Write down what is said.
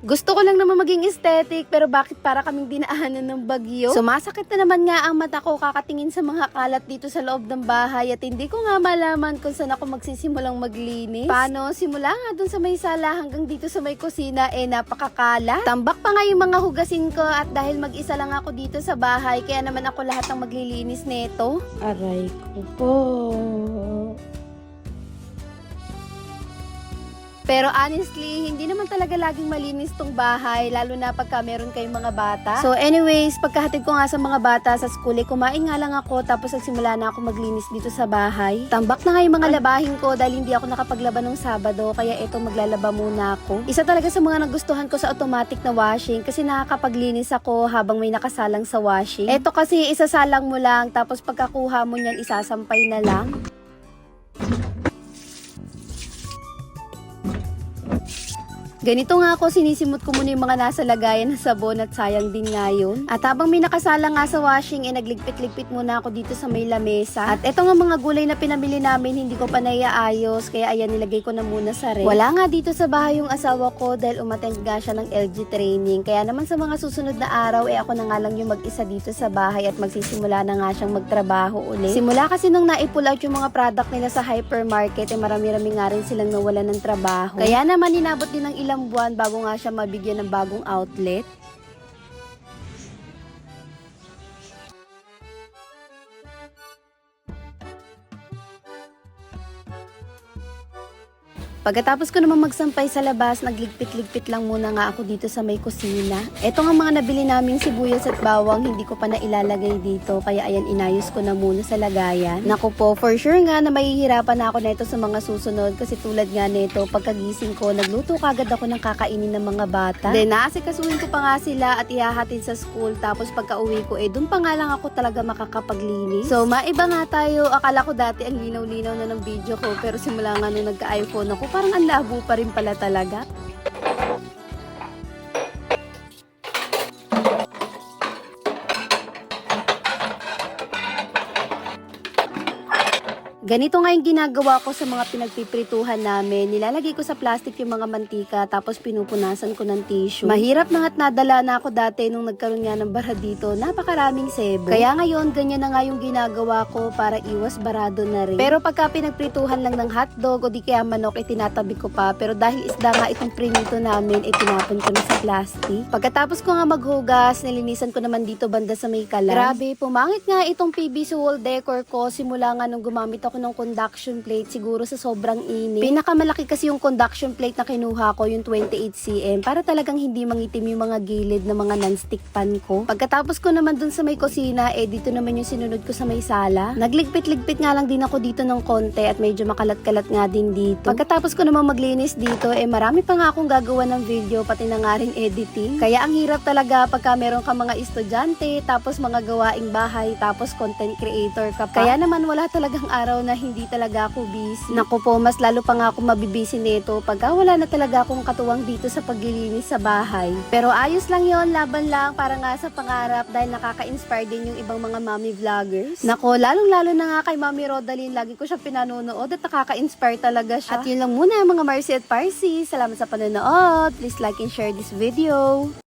Gusto ko lang naman maging aesthetic, pero bakit para kaming dinaanan ng bagyo? Sumasakit na naman nga ang mata ko kakatingin sa mga kalat dito sa loob ng bahay at hindi ko nga malaman kung saan ako magsisimulang maglinis. Paano? Simula nga dun sa may sala hanggang dito sa may kusina, eh napakakala. Tambak pa nga yung mga hugasin ko at dahil mag-isa lang ako dito sa bahay, kaya naman ako lahat ng maglilinis neto. Aray ko po. Pero honestly, hindi naman talaga laging malinis tong bahay, lalo na pagka meron kayong mga bata. So anyways, pagkahatid ko nga sa mga bata sa school, eh, kumain nga lang ako tapos nagsimula na ako maglinis dito sa bahay. Tambak na nga yung mga labahin ko dahil hindi ako nakapaglaba ng Sabado, kaya eto maglalaba muna ako. Isa talaga sa mga nagustuhan ko sa automatic na washing kasi nakakapaglinis ako habang may nakasalang sa washing. Eto kasi isasalang mo lang tapos pagkakuha mo niyan isasampay na lang. Ganito nga ako, sinisimot ko muna yung mga nasa lagayan ng sabon at sayang din nga yun. At habang may nakasala nga sa washing, eh nagligpit-ligpit muna ako dito sa may lamesa. At eto nga mga gulay na pinamili namin, hindi ko pa naiaayos, kaya ayan nilagay ko na muna sa ref. Wala nga dito sa bahay yung asawa ko dahil umattend nga siya ng LG training. Kaya naman sa mga susunod na araw, eh ako na nga lang yung mag-isa dito sa bahay at magsisimula na nga siyang magtrabaho ulit. Simula kasi nung naipull out yung mga product nila sa hypermarket, eh marami-rami nga rin silang nawala ng trabaho. Kaya naman inabot din ng ilang buwan bago nga siya mabigyan ng bagong outlet. Pagkatapos ko naman magsampay sa labas, nagligpit-ligpit lang muna nga ako dito sa may kusina. Ito nga mga nabili naming sibuyas at bawang, hindi ko pa na ilalagay dito. Kaya ayan, inayos ko na muna sa lagayan. Naku po, for sure nga na mahihirapan na ako na ito sa mga susunod. Kasi tulad nga nito, pagkagising ko, nagluto kagad ako ng kakainin ng mga bata. Then, naasikasuhin ko pa nga sila at ihahatid sa school. Tapos pagka uwi ko, eh, dun pa nga lang ako talaga makakapaglinis. So, maiba nga tayo. Akala ko dati ang linaw-linaw na ng video ko. Pero simula nga nung nagka-iPhone ako, parang ang labo pa rin pala talaga. Ganito nga yung ginagawa ko sa mga pinagpiprituhan namin. Nilalagay ko sa plastic yung mga mantika tapos pinupunasan ko ng tissue. Mahirap na nga't nadala na ako dati nung nagkaroon nga ng bara dito. Napakaraming sebo. Kaya ngayon, ganyan na nga yung ginagawa ko para iwas barado na rin. Pero pagka pinagprituhan lang ng hotdog o di kaya manok, itinatabi ko pa. Pero dahil isda nga itong prinito namin, itinapon ko na sa plastic. Pagkatapos ko nga maghugas, nilinisan ko naman dito banda sa may kalan. Grabe, pumangit nga itong PVC wall decor ko simula nga nung gumamit ako ng conduction plate siguro sa sobrang init. Pinakamalaki kasi yung conduction plate na kinuha ko, yung 28cm, para talagang hindi mangitim yung mga gilid ng mga non-stick pan ko. Pagkatapos ko naman dun sa may kusina, eh dito naman yung sinunod ko sa may sala. Nagligpit-ligpit nga lang din ako dito ng konti at medyo makalat-kalat nga din dito. Pagkatapos ko naman maglinis dito, eh marami pa nga akong gagawa ng video, pati na nga rin editing. Kaya ang hirap talaga pagka meron ka mga estudyante, tapos mga gawaing bahay, tapos content creator ka pa. Kaya naman wala talagang araw na hindi talaga ako busy. Naku po, mas lalo pa nga ako mabibisi nito pagka wala na talaga akong katuwang dito sa paglilinis sa bahay. Pero ayos lang yon laban lang para nga sa pangarap dahil nakaka-inspire din yung ibang mga mommy vloggers. Nako, lalong-lalo na nga kay Mami Rodaline, lagi ko siya pinanonood at nakaka-inspire talaga siya. At yun lang muna mga Marcy at Parsi. Salamat sa panonood. Please like and share this video.